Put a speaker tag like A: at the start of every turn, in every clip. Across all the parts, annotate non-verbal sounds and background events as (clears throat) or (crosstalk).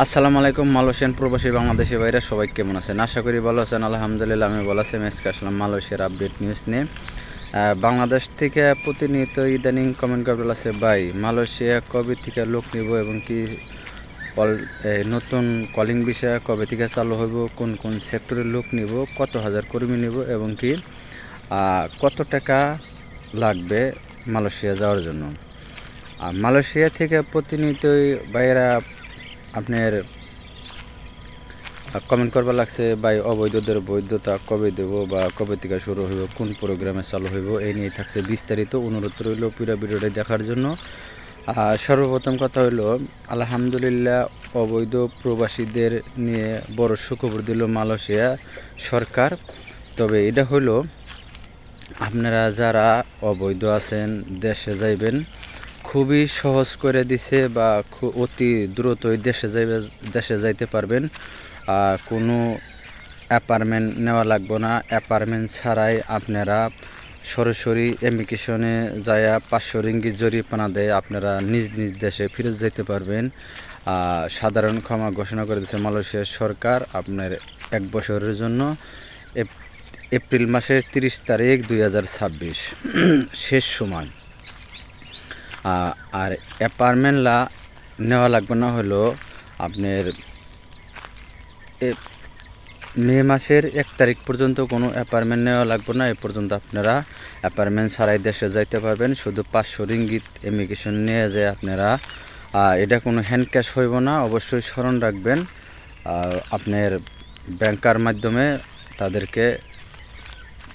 A: আসসালামু আলাইকুম, মালয়েশিয়ান প্রবাসী বাংলাদেশি ভাইরা, সবাই কেমন আছেন? আশা করি ভালো আছেন, আলহামদুলিল্লাহ আমি ভালো আছি। আজকে আসলাম মালয়েশিয়ার আপডেট নিউজ নিয়ে। বাংলাদেশ থেকে প্রতিনিয়ত ইদানিং কমেন্ট করে আছে, ভাই, মালয়েশিয়া কবে থেকে লোক নিব এবং কি নতুন কলিং বিষয়ে কবে থেকে চালু হইব, কোন কোন সেক্টরের লোক নিব, কত হাজার কর্মী নিব এবং কি কত টাকা লাগবে মালয়েশিয়া যাওয়ার জন্য? মালয়েশিয়া থেকে প্রতিনিয়তই বাইরা আপনার কমেন্ট করবার লাগছে, ভাই, অবৈধদের বৈধতা কবে দেব বা কবে থেকে শুরু হইব? কোন প্রোগ্রামে চালু হইব? এই নিয়ে থাকছে বিস্তারিত অনুরোধ রইল পুরা ভিডিওটা দেখার জন্য। আর সর্বপ্রথম কথা হইল, আলহামদুলিল্লাহ, অবৈধ প্রবাসীদের নিয়ে বড় সুখবর দিল মালয়েশিয়া সরকার। তবে এটা হইল, আপনারা যারা অবৈধ আছেন, দেশে যাইবেন খুবই সহজ করে দিছে বা অতি দ্রুতই দেশে যাইবে, দেশে যাইতে পারবেন। কোনো অ্যাপার্টমেন্ট নেওয়া লাগবে না। অ্যাপার্টমেন্ট ছাড়াই আপনারা সরাসরি ইমিগ্রেশনে যায়া পাঁচশো রিঙ্গি জরিপানা দেয় আপনারা নিজ নিজ দেশে ফেরত যেতে পারবেন। সাধারণ ক্ষমা ঘোষণা করে দিয়েছে মালয়েশিয়ার সরকার আপনার এক বছরের জন্য। এপ- এপ্রিল মাসের তিরিশ তারিখ দুই হাজার ছাব্বিশ। (clears throat) শেষ সময়। আর অ্যাপার্টমেন্টলা নেওয়া লাগবে না হলো আপনার মে মাসের এক তারিখ পর্যন্ত কোনো অ্যাপার্টমেন্ট নেওয়া লাগবে না। এ পর্যন্ত আপনারা অ্যাপার্টমেন্ট ছাড়াই দেশে যাইতে পারবেন। শুধু পাঁচশো রিঙ্গিত ইমিগ্রেশন নিয়ে যায় আপনারা এটা কোনো হ্যান্ড ক্যাশ হইব না। অবশ্যই স্মরণ রাখবেন। আপনার ব্যাংকার মাধ্যমে তাদেরকে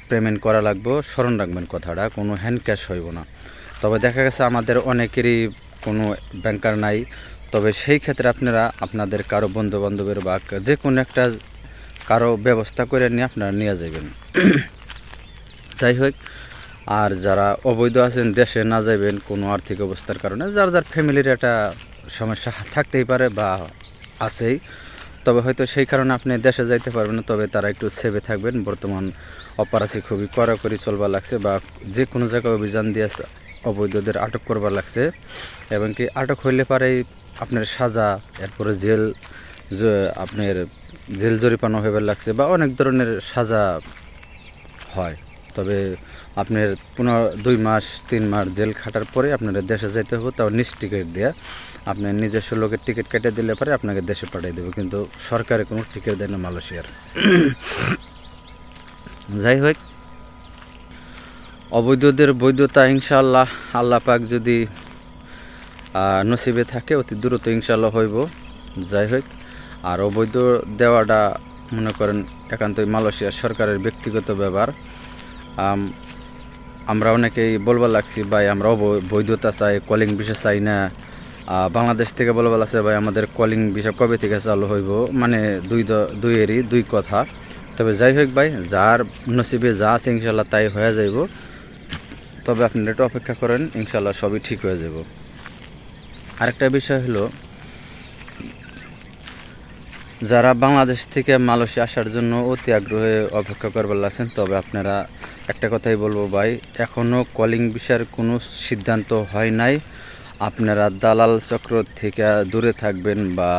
A: পেমেন্ট করা লাগবে। স্মরণ রাখবেন কথাটা, কোনো হ্যান্ড ক্যাশ হইব না। তবে দেখা গেছে আমাদের অনেকেরই কোনো ব্যাংকার নাই। তবে সেই ক্ষেত্রে আপনারা, আপনাদের কারও বন্ধু বান্ধবের বা যে কোনো একটা কারও ব্যবস্থা করে নিয়ে আপনারা নিয়ে যাবেন। যাই হোক, আর যারা অবৈধ আছেন, দেশে না যাবেন, কোনো আর্থিক অবস্থার কারণে যার যার ফ্যামিলির একটা সমস্যা থাকতেই পারে বা আছেই। তবে হয়তো সেই কারণে আপনি দেশে যাইতে পারবেন তবে তারা একটু সেভে থাকবেন। বর্তমান অপারাসি খুবই কড়াকড়ি চলবার লাগছে বা যে কোনো জায়গায় অভিযান দিয়ে অবৈধদের আটক করবার লাগছে, এবং কি আটক হইলে পারেই আপনার সাজা, এরপরে জেল আপনার জেল জরিপানা হইবার লাগছে বা অনেক ধরনের সাজা হয়। তবে আপনার পুনর দুই মাস, তিন মাস জেল খাটার পরে আপনার দেশে যেতে হবে তাও নিজ টিকিট দিয়ে। আপনার নিজস্ব লোকের টিকিট কেটে দিলে পরে আপনাকে দেশে পাঠিয়ে দেবে, কিন্তু সরকারে কোনো টিকিট দেয় না মালয়েশিয়ার। যাই হোক অবৈধদের বৈধতা ইনশাল্লাহ আল্লাহ পাক যদি নসিবে থাকে, অতি দ্রুত ইনশাল্লাহ হইব। যাই হোক, আর অবৈধ দেওয়াটা মনে করেন একান্তই মালয়েশিয়ার সরকারের ব্যক্তিগত ব্যাপার। আমরা অনেকেই বলবার লাগছি, ভাই, আমরা বৈধতা চাই কলিং বিষয় চাই না। বাংলাদেশ থেকে বলবার লাগছে, ভাই, আমাদের কলিং বিষয় কবে থেকে চালু হইব? মানে দুই দুইয়েরই দুই কথা। তবে যাই হোক, ভাই, যার নসিবে যা আছে ইনশাল্লাহ তাই হয়ে যাইব। তবে আপনারা একটু অপেক্ষা করেন ইনশাল্লাহ সবই ঠিক হয়ে যাব। আরেকটা বিষয় হলো, যারা বাংলাদেশ থেকে মালয়েশিয়া আসার জন্য অতি আগ্রহে অপেক্ষা করবার লাগছেন, তবে আপনারা একটা কথাই বলব ভাই এখনও কলিং বিষয়ের কোনো সিদ্ধান্ত হয় নাই। আপনারা দালাল চক্র থেকে দূরে থাকবেন বা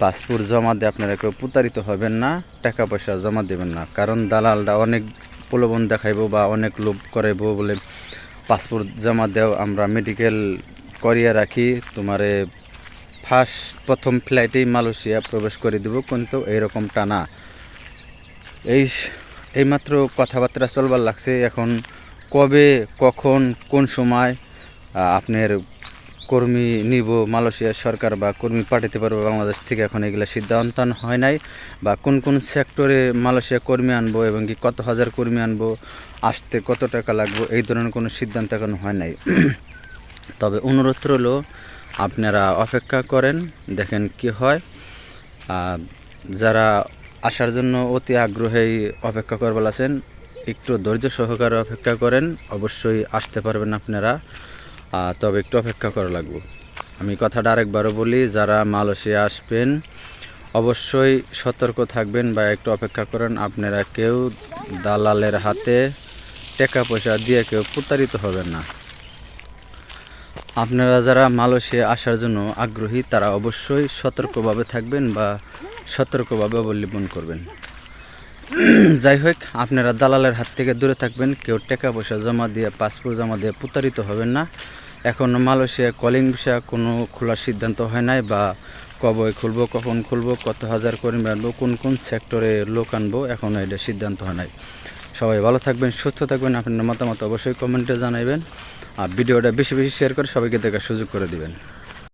A: পাসপোর্ট জমা দিয়ে আপনারা কেউ প্রতারিত হবেন না, টাকা পয়সা জমা দেবেন না। কারণ দালালরা অনেক প্রলোভন দেখাইবো বা অনেক লোভ করাইবো বলে পাসপোর্ট জমা দেও আমরা মেডিকেল করিয়া রাখি। তোমারে ফার্স্ট প্রথম ফ্লাইটেই মালয়েশিয়া প্রবেশ করে দেব, কিন্তু এইরকম টানা। এই এইমাত্র কথাবার্তা চলবার লাগছে। এখন কবে, কখন, কোন সময় আপনার কর্মী নিব মালয়েশিয়ার সরকার বা কর্মী পাঠাতে পারবে বাংলাদেশ থেকে এখন এগুলো সিদ্ধান্ত হয় নাই। বা কোন কোন সেক্টরে মালয়েশিয়া কর্মী আনব এবং কি কত হাজার কর্মী আনব, আসতে কত টাকা লাগবে, এই ধরনের কোনো সিদ্ধান্ত এখন হয় নাই। (clears throat) তবে অনুরোধ রইল, আপনারা অপেক্ষা করেন, দেখেন কি হয়। যারা আসার জন্য অতি আগ্রহেই অপেক্ষা করবার আছেন, একটু ধৈর্য সহকারে অপেক্ষা করেন, অবশ্যই আসতে পারবেন আপনারা। তবে একটু অপেক্ষা করা লাগবে। আমি কথাটা আরেকবারও বলি, যারা মালয়েশিয়া আসবেন, অবশ্যই সতর্ক থাকবেন বা একটু অপেক্ষা করেন। আপনারা কেউ দালালের হাতে টাকা পয়সা দিয়ে কেউ প্রতারিত হবেন না। আপনারা যারা মালয়েশিয়া আসার জন্য আগ্রহী, তারা অবশ্যই সতর্কভাবে থাকবেন বা সতর্কভাবে অবলম্বন করবেন। (clears throat) যাই হোক, আপনারা দালালের হাত থেকে দূরে থাকবেন, কেউ টাকা পয়সা জমা দিয়ে পাসপোর্ট জমা দিয়ে প্রতারিত হবেন না। এখনও মালয়েশিয়া কলিং ভিসা কোনো খোলার সিদ্ধান্ত হয় নাই বা কবে খুলবো, কখন খুলবো, কত হাজার কর্মী আনব, কোন কোন সেক্টরে লোক আনব এখনও এটা সিদ্ধান্ত হয় নাই। সবাই ভালো থাকবেন, সুস্থ থাকবেন, আপনার মতামত অবশ্যই কমেন্টে জানাবেন আর ভিডিওটা বেশি বেশি শেয়ার করে সবাইকে দেখার সুযোগ করে দিবেন।